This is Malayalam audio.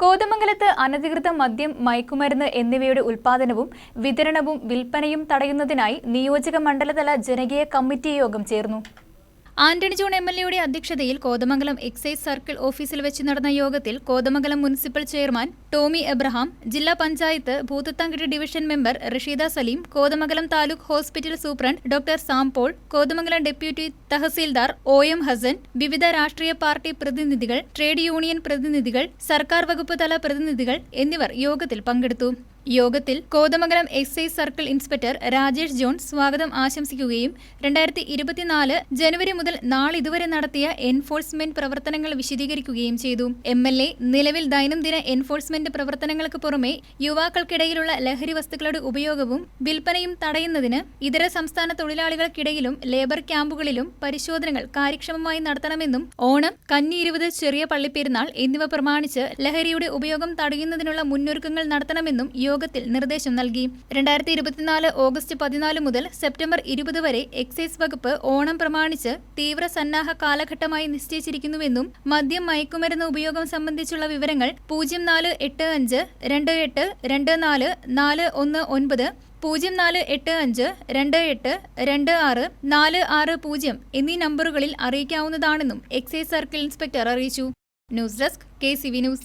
കോതമംഗലത്ത് അനധികൃത മദ്യം മയക്കുമരുന്ന് എന്നിവയുടെ ഉൽപാദനവും വിതരണവും വിൽപ്പനയും തടയുന്നതിനായി നിയോജക മണ്ഡലതല ജനകീയ കമ്മിറ്റി യോഗം ചേർന്നു. ആന്റണി ജോൺ എം എൽ എയുടെ അധ്യക്ഷതയിൽ കോതമംഗലം എക്സൈസ് സർക്കിൾ ഓഫീസിൽ വെച്ച് നടന്ന യോഗത്തിൽ Kothamangalam municipal chairman Tomy Abraham ജില്ലാ panchayat Bhoothathankettu division member Rasheeda Saleem Kothamangalam taluk hospital superintendent doctor Sampaul Kothamangalam deputy tahsildar O M Hassan വിവിധ രാഷ്ട്രീയ പാർട്ടി പ്രതിനിധികൾ ട്രേഡ് യൂണിയൻ പ്രതിനിധികൾ സർക്കാർ വകുപ്പ് തല പ്രതിനിധികൾ എന്നിവർ യോഗത്തിൽ പങ്കെടുത്തു. യോഗത്തിൽ Kothamangalam excise circle inspector Rajesh John സ്വാഗതം ആശംസിക്കുകയും രണ്ടായിരത്തി ഇരുപത്തിനാല് ജനുവരി മുതൽ നാളിതുവരെ നടത്തിയ എൻഫോഴ്സ്മെന്റ് പ്രവർത്തനങ്ങൾ വിശദീകരിക്കുകയും ചെയ്തു. എം എൽ എ നിലവിൽ ദൈനംദിന എൻഫോഴ്സ്മെന്റ് പ്രവർത്തനങ്ങൾക്ക് പുറമെ യുവാക്കൾക്കിടയിലുള്ള ലഹരി വസ്തുക്കളുടെ ഉപയോഗവും വിൽപ്പനയും തടയുന്നതിന് ഇതര സംസ്ഥാന തൊഴിലാളികൾക്കിടയിലും ലേബർ ക്യാമ്പുകളിലും പരിശോധനകൾ കാര്യക്ഷമമായി നടത്തണമെന്നും ഓണം കന്നി ഇരുപത് ചെറിയ പള്ളിപ്പെരുന്നാൾ എന്നിവ പ്രമാണിച്ച് ലഹരിയുടെ ഉപയോഗം തടയുന്നതിനുള്ള മുന്നൊരുക്കങ്ങൾ നടത്തണമെന്നും യോഗത്തിൽ നിർദ്ദേശം നൽകി. രണ്ടായിരത്തി ഇരുപത്തിനാല് ഓഗസ്റ്റ് പതിനാല് മുതൽ സെപ്റ്റംബർ ഇരുപത് വരെ എക്സൈസ് വകുപ്പ് ഓണം പ്രമാണിച്ച് തീവ്ര സന്നാഹ കാലഘട്ടമായി നിശ്ചയിച്ചിരിക്കുന്നുവെന്നും മദ്യം മയക്കുമരുന്ന് ഉപയോഗം സംബന്ധിച്ചുള്ള വിവരങ്ങൾ പൂജ്യം നാല് എട്ട് അഞ്ച് രണ്ട് എട്ട് രണ്ട് നാല് നാല് ഒന്ന് ഒൻപത് പൂജ്യം നാല് എട്ട് അഞ്ച് രണ്ട് എട്ട് രണ്ട് ആറ് നാല് ആറ് പൂജ്യം എന്നീ നമ്പറുകളിൽ അറിയിക്കാവുന്നതാണെന്നും എക്സൈസ് സർക്കിൾ ഇൻസ്പെക്ടർ അറിയിച്ചു. News desk K C V news.